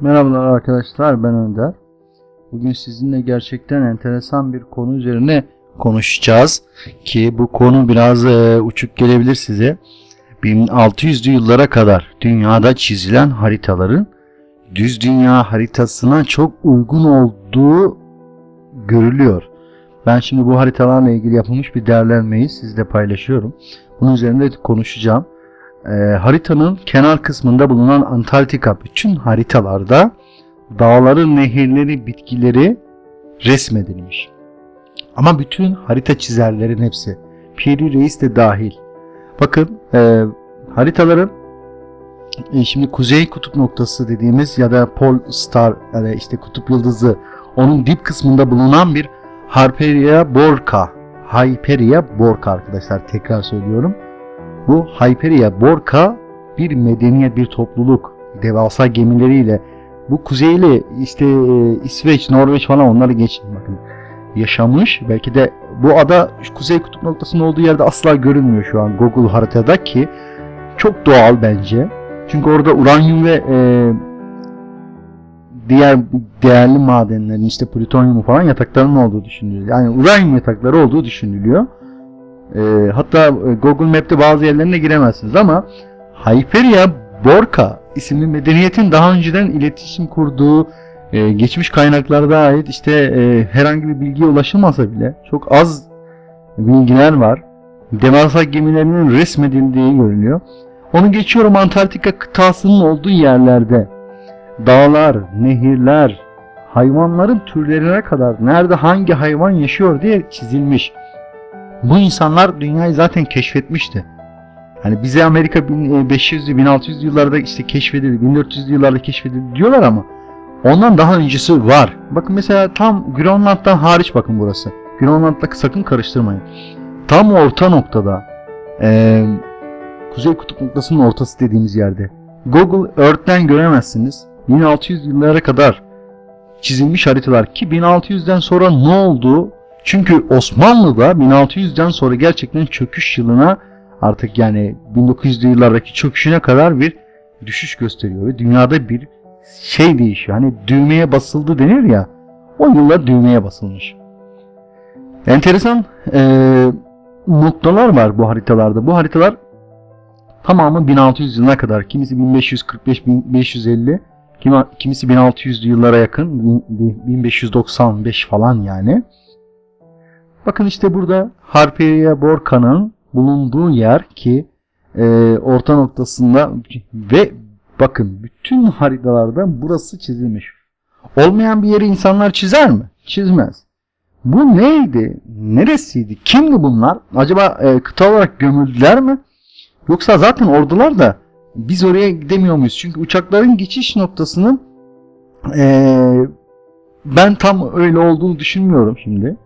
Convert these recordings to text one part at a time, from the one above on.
Merhabalar arkadaşlar ben Önder. Bugün sizinle gerçekten enteresan bir konu üzerine konuşacağız. Ki bu konu biraz e, uçuk gelebilir size. 1600'lü yıllara kadar dünyada çizilen haritaların düz dünya haritasına çok uygun olduğu görülüyor. Ben şimdi bu haritalarla ilgili yapılmış bir değerlenmeyi sizle paylaşıyorum. Bunun üzerinde konuşacağım. Ee, haritanın kenar kısmında bulunan Antarktika bütün haritalarda dağların, nehirleri, bitkileri resmedilmiş. Ama bütün harita çizerlerin hepsi, Piri Reis de dahil. Bakın e, haritaların e, şimdi kuzey kutup noktası dediğimiz ya da Pol Star yani işte kutup yıldızı onun dip kısmında bulunan bir Harperia Borca. Hyperia Borca arkadaşlar tekrar söylüyorum. Bu Hyperia Borca bir medeniyet, bir topluluk devasa gemileriyle bu kuzeyli işte e, İsveç, Norveç falan onları geçin bakın yaşamış. Belki de bu ada kuzey kutup noktasının olduğu yerde asla görünmüyor şu an Google haritada ki çok doğal bence. Çünkü orada uranyum ve e, diğer değerli madenlerin işte plütonyumu falan yataklarının olduğu düşünülüyor. Yani uranyum yatakları olduğu düşünülüyor. E, hatta Google Map'te bazı yerlerine giremezsiniz ama Hyperia Borca isimli medeniyetin daha önceden iletişim kurduğu e, geçmiş kaynaklarda ait işte e, herhangi bir bilgiye ulaşılmasa bile çok az bilgiler var. Devasa gemilerinin resmedildiği görülüyor. Onu geçiyorum Antarktika kıtasının olduğu yerlerde dağlar, nehirler, hayvanların türlerine kadar nerede hangi hayvan yaşıyor diye çizilmiş. Bu insanlar dünyayı zaten keşfetmişti. Hani bize Amerika 1500'lü 1600'lü yıllarda işte keşfedildi, 1400'lü yıllarda keşfedildi diyorlar ama ondan daha öncesi var. Bakın mesela tam Grönland'dan hariç bakın burası. Grönland'la sakın karıştırmayın. Tam orta noktada ee, Kuzey Kutup noktasının ortası dediğimiz yerde. Google Earth'ten göremezsiniz. 1600 yıllara kadar çizilmiş haritalar ki 1600'den sonra ne oldu? Çünkü Osmanlı'da 1600'den sonra gerçekten çöküş yılına artık yani 1900'lü yıllardaki çöküşüne kadar bir düşüş gösteriyor ve dünyada bir şey değişiyor. Hani düğmeye basıldı denir ya o yıllar düğmeye basılmış. Enteresan ee, noktalar var bu haritalarda. Bu haritalar tamamı 1600 yılına kadar. Kimisi 1545-1550 kimisi 1600'lü yıllara yakın 1595 falan yani. Bakın işte burada Harperia Borca'nın bulunduğu yer ki e, orta noktasında ve bakın bütün haritalarda burası çizilmiş. Olmayan bir yeri insanlar çizer mi? Çizmez. Bu neydi? Neresiydi? Kimdi bunlar? Acaba e, kıta olarak gömüldüler mi? Yoksa zaten ordular da biz oraya gidemiyor muyuz? Çünkü uçakların geçiş noktasının ee, ben tam öyle olduğunu düşünmüyorum şimdi.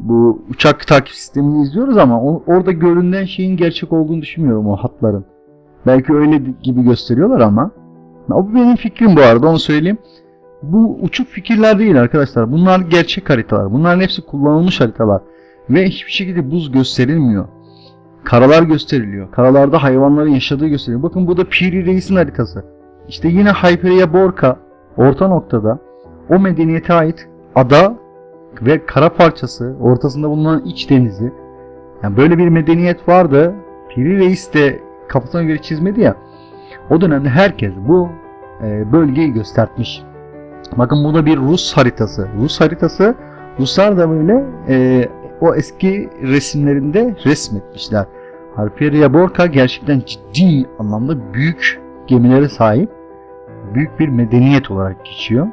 Bu uçak takip sistemini izliyoruz ama o, orada görünen şeyin gerçek olduğunu düşünmüyorum o hatların. Belki öyle gibi gösteriyorlar ama. O benim fikrim bu arada onu söyleyeyim. Bu uçuk fikirler değil arkadaşlar. Bunlar gerçek haritalar. Bunların hepsi kullanılmış haritalar. Ve hiçbir şekilde buz gösterilmiyor. Karalar gösteriliyor. Karalarda hayvanların yaşadığı gösteriliyor. Bakın bu da Piri Reis'in haritası. İşte yine Hyperia Borca orta noktada o medeniyete ait ada ve kara parçası ortasında bulunan iç denizi. Yani böyle bir medeniyet vardı. Piri Reis de kafasına göre çizmedi ya. O dönemde herkes bu e, bölgeyi göstermiş. Bakın bu da bir Rus haritası. Rus haritası Ruslar da böyle e, o eski resimlerinde resmetmişler. Harperia Borca gerçekten ciddi anlamda büyük gemilere sahip büyük bir medeniyet olarak geçiyor.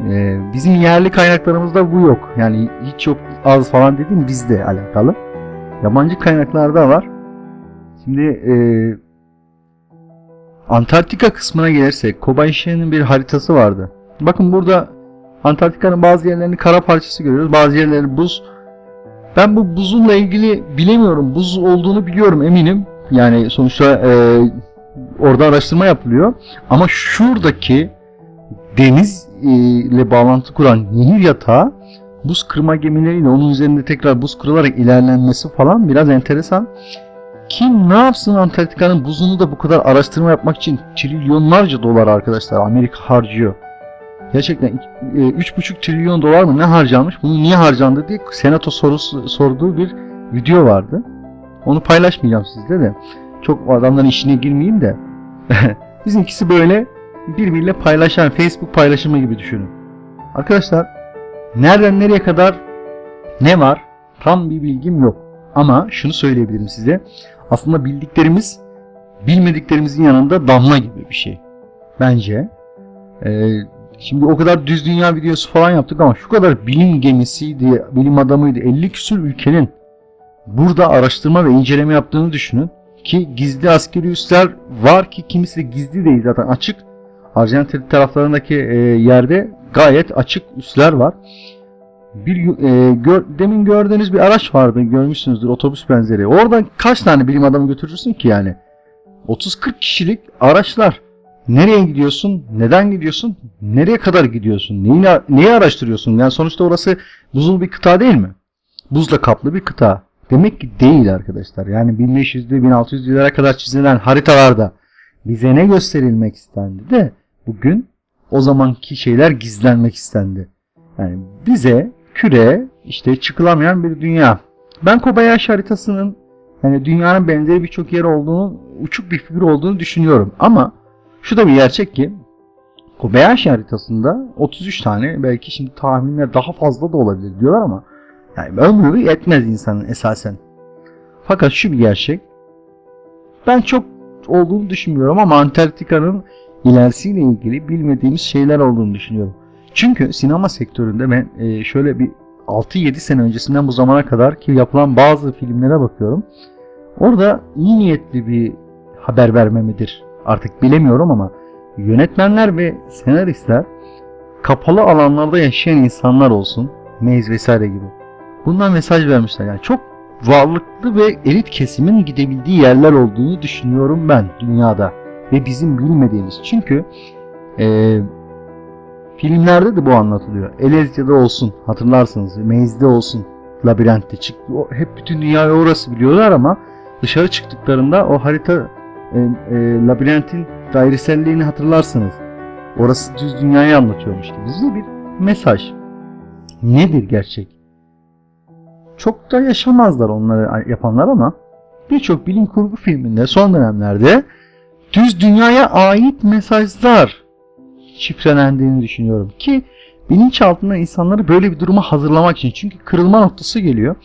Ee, bizim yerli kaynaklarımızda bu yok. Yani hiç yok az falan dediğim bizde alakalı. Yabancı kaynaklarda var. Şimdi e, Antarktika kısmına gelirsek Kobayashi'nin bir haritası vardı. Bakın burada Antarktika'nın bazı yerlerini kara parçası görüyoruz. Bazı yerleri buz. Ben bu buzunla ilgili bilemiyorum. Buz olduğunu biliyorum eminim. Yani sonuçta e, orada araştırma yapılıyor. Ama şuradaki deniz ile bağlantı kuran nehir yatağı buz kırma gemileriyle onun üzerinde tekrar buz kırılarak ilerlenmesi falan biraz enteresan. kim ne yapsın Antarktika'nın buzunu da bu kadar araştırma yapmak için trilyonlarca dolar arkadaşlar Amerika harcıyor. Gerçekten e, 3,5 trilyon dolar mı ne harcanmış? Bunu niye harcandı diye senato sorusu sorduğu bir video vardı. Onu paylaşmayacağım sizle de. Çok adamların işine girmeyeyim de. Bizimkisi böyle birbiriyle paylaşan Facebook paylaşımı gibi düşünün. Arkadaşlar nereden nereye kadar ne var tam bir bilgim yok. Ama şunu söyleyebilirim size. Aslında bildiklerimiz bilmediklerimizin yanında damla gibi bir şey. Bence. Ee, şimdi o kadar düz dünya videosu falan yaptık ama şu kadar bilim gemisiydi, bilim adamıydı. 50 küsur ülkenin burada araştırma ve inceleme yaptığını düşünün. Ki gizli askeri üsler var ki kimisi de gizli değil zaten açık. Arjantin taraflarındaki e, yerde gayet açık üsler var. Bir e, gör, demin gördüğünüz bir araç vardı görmüşsünüzdür otobüs benzeri. Oradan kaç tane bilim adamı götürürsün ki yani? 30-40 kişilik araçlar. Nereye gidiyorsun? Neden gidiyorsun? Nereye kadar gidiyorsun? Neyi, neyi araştırıyorsun? Yani sonuçta orası buzul bir kıta değil mi? Buzla kaplı bir kıta. Demek ki değil arkadaşlar. Yani 1500'lü 1600'lere kadar çizilen haritalarda bize ne gösterilmek istendi de bugün o zamanki şeyler gizlenmek istendi. Yani bize küre işte çıkılamayan bir dünya. Ben Kobayashi haritasının yani dünyanın benzeri birçok yer olduğunu, uçuk bir figür olduğunu düşünüyorum. Ama şu da bir gerçek ki Kobayashi haritasında 33 tane belki şimdi tahminler daha fazla da olabilir diyorlar ama yani ömrü yetmez insanın esasen. Fakat şu bir gerçek. Ben çok olduğunu düşünmüyorum ama Antarktika'nın ilerisiyle ilgili bilmediğimiz şeyler olduğunu düşünüyorum. Çünkü sinema sektöründe ben e, şöyle bir 6-7 sene öncesinden bu zamana kadar ki yapılan bazı filmlere bakıyorum. Orada iyi niyetli bir haber verme midir artık bilemiyorum ama yönetmenler ve senaristler kapalı alanlarda yaşayan insanlar olsun, Maze vesaire gibi. Bundan mesaj vermişler. Yani çok varlıklı ve elit kesimin gidebildiği yerler olduğunu düşünüyorum ben dünyada ve bizim bilmediğimiz. Çünkü eee Filmlerde de bu anlatılıyor. Elezya'da olsun hatırlarsınız. Maze'de olsun. Labirentte çıktı. O, hep bütün dünyayı orası biliyorlar ama dışarı çıktıklarında o harita e, e, labirentin daireselliğini hatırlarsınız. Orası düz dünyayı anlatıyormuş gibi. Bize bir mesaj. Nedir gerçek? Çok da yaşamazlar onları yapanlar ama birçok bilim kurgu filminde son dönemlerde düz dünyaya ait mesajlar şifrelendiğini düşünüyorum ki bilinçaltında insanları böyle bir duruma hazırlamak için çünkü kırılma noktası geliyor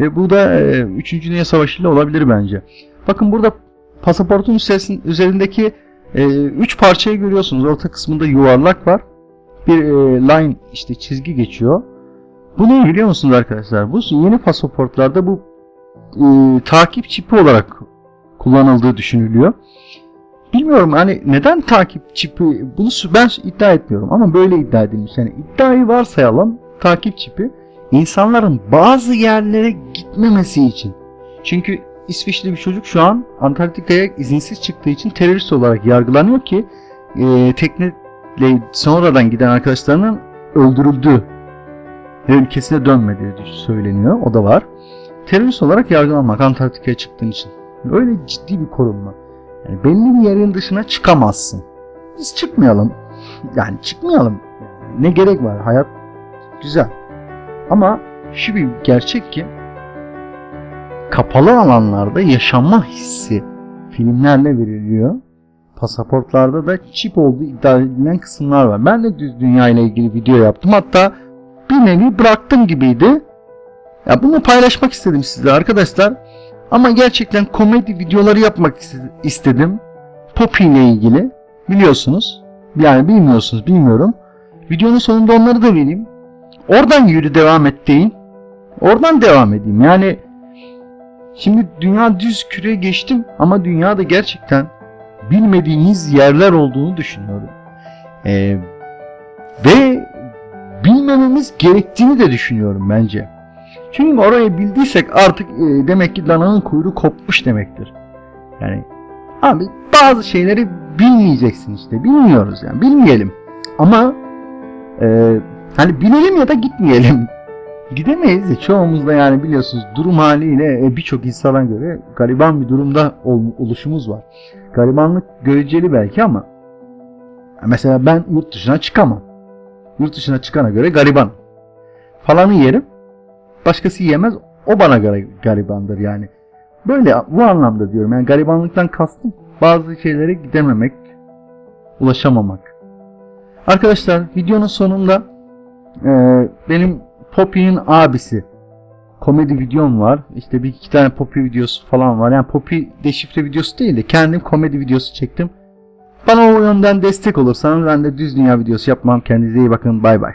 ve bu da e, 3. Dünya Savaşı ile olabilir bence. Bakın burada pasaportun üzerindeki 3 e, parçayı görüyorsunuz. Orta kısmında yuvarlak var. Bir e, line işte çizgi geçiyor. Bu ne biliyor musunuz arkadaşlar? Bu yeni pasaportlarda bu e, takip çipi olarak kullanıldığı düşünülüyor. Bilmiyorum hani neden takip çipi bunu ben iddia etmiyorum ama böyle iddia edilmiş. Yani iddiayı varsayalım takip çipi insanların bazı yerlere gitmemesi için. Çünkü İsviçreli bir çocuk şu an Antarktika'ya izinsiz çıktığı için terörist olarak yargılanıyor ki e, tekneyle sonradan giden arkadaşlarının öldürüldüğü ve ülkesine dönmediği söyleniyor. O da var. Terörist olarak yargılanmak Antarktika'ya çıktığın için. Öyle ciddi bir korunma. Yani belli bir yerin dışına çıkamazsın. Biz çıkmayalım. Yani çıkmayalım. Ne gerek var? Hayat güzel. Ama şu bir gerçek ki kapalı alanlarda yaşanma hissi filmlerle veriliyor. Pasaportlarda da çip olduğu iddia edilen kısımlar var. Ben de düz dünya ile ilgili video yaptım. Hatta bir nevi bıraktım gibiydi. Ya bunu paylaşmak istedim sizle arkadaşlar. Ama gerçekten komedi videoları yapmak istedim. Poppy ile ilgili. Biliyorsunuz. Yani bilmiyorsunuz bilmiyorum. Videonun sonunda onları da vereyim. Oradan yürü devam et deyin. Oradan devam edeyim. Yani şimdi dünya düz küre geçtim ama dünyada gerçekten bilmediğimiz yerler olduğunu düşünüyorum. Ee, ve bilmememiz gerektiğini de düşünüyorum bence. Çünkü orayı bildiysek artık e, demek ki dananın kuyruğu kopmuş demektir. Yani abi bazı şeyleri bilmeyeceksin işte. Bilmiyoruz yani. Bilmeyelim. Ama e, hani bilelim ya da gitmeyelim. Gidemeyiz de çoğumuz da yani biliyorsunuz durum haliyle e, birçok insana göre gariban bir durumda ol- oluşumuz var. Garibanlık göreceli belki ama mesela ben yurt dışına çıkamam. Yurt dışına çıkana göre gariban. Falanı yerim. Başkası yiyemez. O bana garibandır yani. Böyle bu anlamda diyorum. Yani garibanlıktan kastım bazı şeylere gidememek, ulaşamamak. Arkadaşlar videonun sonunda e, benim Poppy'nin abisi komedi videom var. İşte bir iki tane Poppy videosu falan var. Yani Poppy deşifre videosu değil de kendim komedi videosu çektim. Bana o yönden destek olursanız ben de düz dünya videosu yapmam. Kendinize iyi bakın. Bay bay.